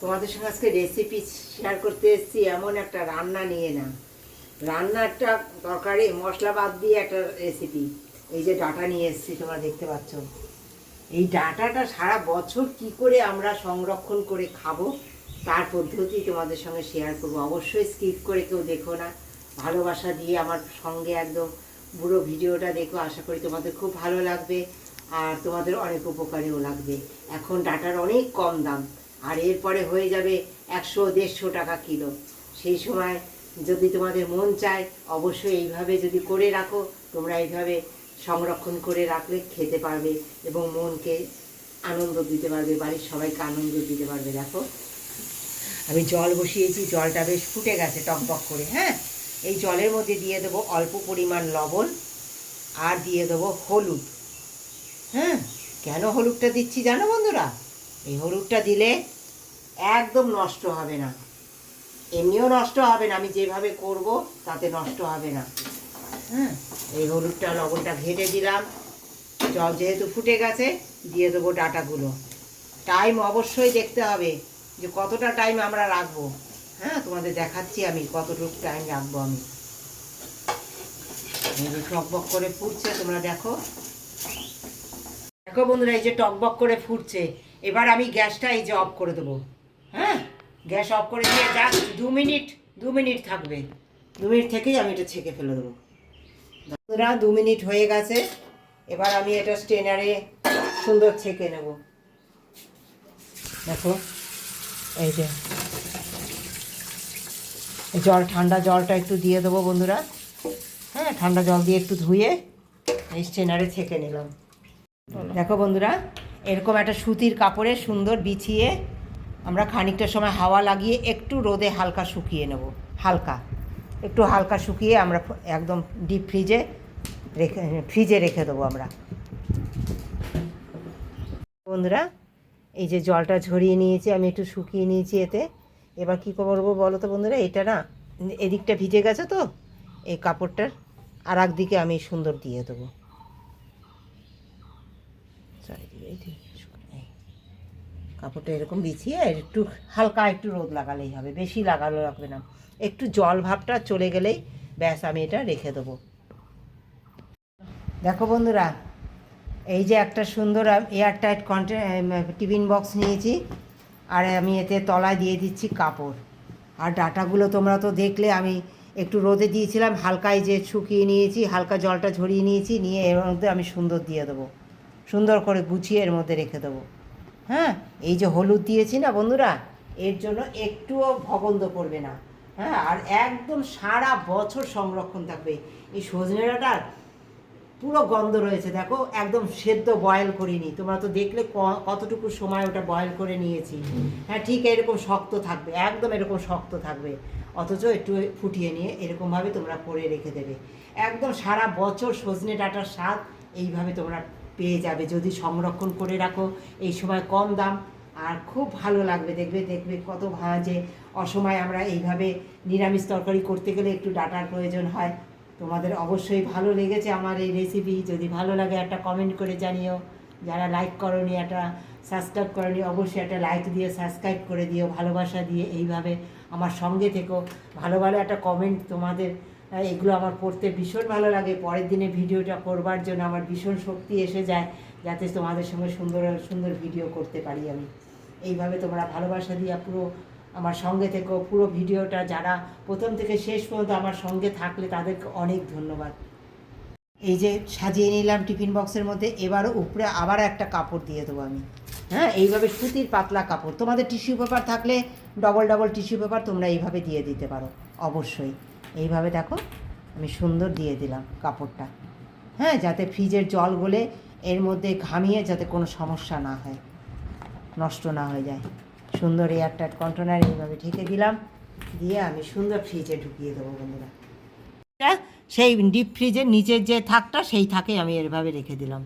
তোমাদের সঙ্গে আজকে রেসিপি শেয়ার করতে এসেছি, এমন একটা রান্না নিয়ে না রান্নাটা তরকারি, মশলা বাদ দিয়ে একটা রেসিপি এই যে ডাটা নিয়ে এসেছি, তোমরা দেখতে পাচ্ছ। এই ডাটাটা সারা বছর কি করে আমরা সংরক্ষণ করে খাব, তার পদ্ধতি তোমাদের সঙ্গে শেয়ার করব। অবশ্যই স্কিপ করে কেউ দেখো না। ভালোবাসা দিয়ে আমার সঙ্গে একদম পুরো ভিডিওটা দেখো। আশা করি তোমাদের খুব ভালো লাগবে, আর তোমাদের অনেক উপকারেও লাগবে। এখন ডাটার অনেক কম দাম। আর এরপরে হয়ে যাবে একশো দেড়শো টাকা কিলো। সেই সময় যদি তোমাদের মন চায়, অবশ্যই এইভাবে যদি করে রাখো, তোমরা এইভাবে সংরক্ষণ করে রাখলে খেতে পারবে এবং মনকে আনন্দ দিতে পারবে, বাড়ির সবাইকে আনন্দ দিতে পারবে, দেখো। আমি জল বসিয়েছি, জলটা বেশ ফুটে গেছে টকবক করে হ্যাঁ? এই জলের মধ্যে দিয়ে দেবো অল্প পরিমাণ লবণ আর দিয়ে দেবো হলুদ হ্যাঁ? কেন হলুদটা দিচ্ছি জানো বন্ধুরা? এই হলুদটা দিলে একদম নষ্ট হবে না। এমনিও নষ্ট হবে না, আমি যেভাবে করব তাতে নষ্ট হবে না। হ্যাঁ এই হলুদটা, লবণটা ঘেটে দিলাম। জল যেহেতু ফুটে গেছে, দিয়ে দেবো ডাটাগুলো। টাইম অবশ্যই দেখতে হবে যে কতটা টাইম আমরা রাখব। হ্যাঁ তোমাদের দেখাচ্ছি আমি কতটুকু টাইম রাখব আমি। টকবক করে ফুটছে, তোমরা দেখো। দেখো বন্ধুরা, এই যে টকবক করে ফুটছে। এবার আমি গ্যাসটা এই যে অফ করে দেবো। গ্যাস অফ করে দিয়ে জাস্ট দু মিনিট দু মিনিট থাকবে। দু মিনিট থেকেই আমি এটা ছেঁকে ফেলে দেবো। বন্ধুরা, দু মিনিট হয়ে গেছে। এবার আমি এটা স্টেনারে সুন্দর ছেঁকে নেব। দেখো, এই যে। জল, ঠান্ডা জলটা একটু দিয়ে দেবো বন্ধুরা। হ্যাঁ ঠান্ডা জল দিয়ে একটু ধুয়ে এই স্টেনারে ছেঁকে নিলাম। দেখো বন্ধুরা, এরকম একটা সুতির কাপড়ে সুন্দর বিছিয়ে আমরা খানিকটা সময় হাওয়া লাগিয়ে একটু রোদে হালকা শুকিয়ে নেব। হালকা। একটু হালকা শুকিয়ে আমরা একদম ডিপ ফ্রিজে রেখে ফ্রিজে রেখে দেবো আমরা। বন্ধুরা, এই যে জলটা ঝরিয়ে নিয়েছি, আমি একটু শুকিয়ে নিয়েছি এতে। এবার কী করব বলো তো বন্ধুরা, এটা না, এদিকটা ভিজে গেছে তো, এই কাপড়টার আর দিকে আমি সুন্দর দিয়ে দেবো। চারিদিকে। কাপড়টা এরকম বিছিয়ে একটু হালকা একটু রোদ লাগালেই হবে, বেশি লাগানো লাগবে না। একটু জল ভাবটা চলে গেলেই ব্যাস আমি এটা রেখে দেবো। দেখো বন্ধুরা, এই যে একটা সুন্দর এয়ার টাইট কন্টে টিফিন বক্স নিয়েছি, আর আমি এতে তলায় দিয়ে দিচ্ছি কাপড়। আর ডাটাগুলো তোমরা তো দেখলে, আমি একটু রোদে দিয়েছিলাম, হালকায় যে শুকিয়ে নিয়েছি, হালকা জলটা ঝরিয়ে নিয়েছি, নিয়ে এর মধ্যে আমি সুন্দর দিয়ে দেবো। সুন্দর করে গুছিয়ে এর মধ্যে রেখে দেবো। হ্যাঁ? এই যে হলুদ দিয়েছি না বন্ধুরা? এর জন্য একটুও ভগন্ধ করবে না। হ্যাঁ? আর একদম সারা বছর সংরক্ষণ থাকবে। এই সজনে ডাঁটার পুরো গন্ধ রয়েছে, দেখো? একদম সেদ্ধ বয়েল করিনি। তোমরা তো দেখলে কতটুকু সময় ওটা বয়েল করে নিয়েছি। হ্যাঁ ঠিক এরকম শক্ত থাকবে, একদম এরকম শক্ত থাকবে। অথচ একটু ফুটিয়ে নিয়ে এরকমভাবে তোমরা করে রেখে দেবে। একদম সারা বছর সজনে ডাঁটার স্বাদ এইভাবে তোমরা পেয়ে যাবে, যদি সংরক্ষণ করে রাখো। এই সময় কম দাম, আর খুব ভালো লাগবে দেখবে দেখবে কত ভালো যে অসময় আমরা এইভাবে নিরামিষ তরকারি করতে গেলে একটু ডাটার প্রয়োজন হয়। তোমাদের অবশ্যই ভালো লেগেছে আমার এই রেসিপি যদি ভালো লাগে একটা কমেন্ট করে জানিও। যারা লাইক করনি, একটা সাবস্ক্রাইব করনি, অবশ্যই একটা লাইক দিয়ে সাবস্ক্রাইব করে দিও। ভালোবাসা দিয়ে এইভাবে আমার সঙ্গে থেকো। ভালো ভালো একটা কমেন্ট তোমাদের এগুলো আমার পড়তে ভীষণ ভালো লাগে। পরের দিনে ভিডিওটা করবার জন্য আমার ভীষণ শক্তি এসে যায়, যাতে তোমাদের সঙ্গে সুন্দর সুন্দর ভিডিও করতে পারি আমি। এইভাবে তোমরা ভালোবাসা দিয়ে পুরো আমার সঙ্গে থেকো, পুরো ভিডিওটা যারা প্রথম থেকে শেষ পর্যন্ত আমার সঙ্গে থাকলে তাদেরকে অনেক ধন্যবাদ। এই যে সাজিয়ে নিলাম টিফিন বক্সের মধ্যে, এবারও উপরে আবার একটা কাপড় দিয়ে দেবো আমি। হ্যাঁ এইভাবে সুতির পাতলা কাপড়। তোমাদের টিস্যু পেপার থাকলে ডবল ডবল টিস্যু পেপার তোমরা এইভাবে দিয়ে দিতে পারো, অবশ্যই। এইভাবে দেখো আমি সুন্দর দিয়ে দিলাম কাপড়টা। হ্যাঁ যাতে ফ্রিজের জল গলে এর মধ্যে ঘামিয়ে যাতে কোনো সমস্যা না হয়, নষ্ট না হয়ে যায়। সুন্দর এয়ারটাইট কন্টেনার এইভাবে ঢেকে দিলাম, দিয়ে আমি সুন্দর ফ্রিজে ঢুকিয়ে দেবো বন্ধুরা। এটা সেই ডিপ ফ্রিজের নিচের যে থাকটা সেই থাকে আমি এভাবে রেখে দিলাম।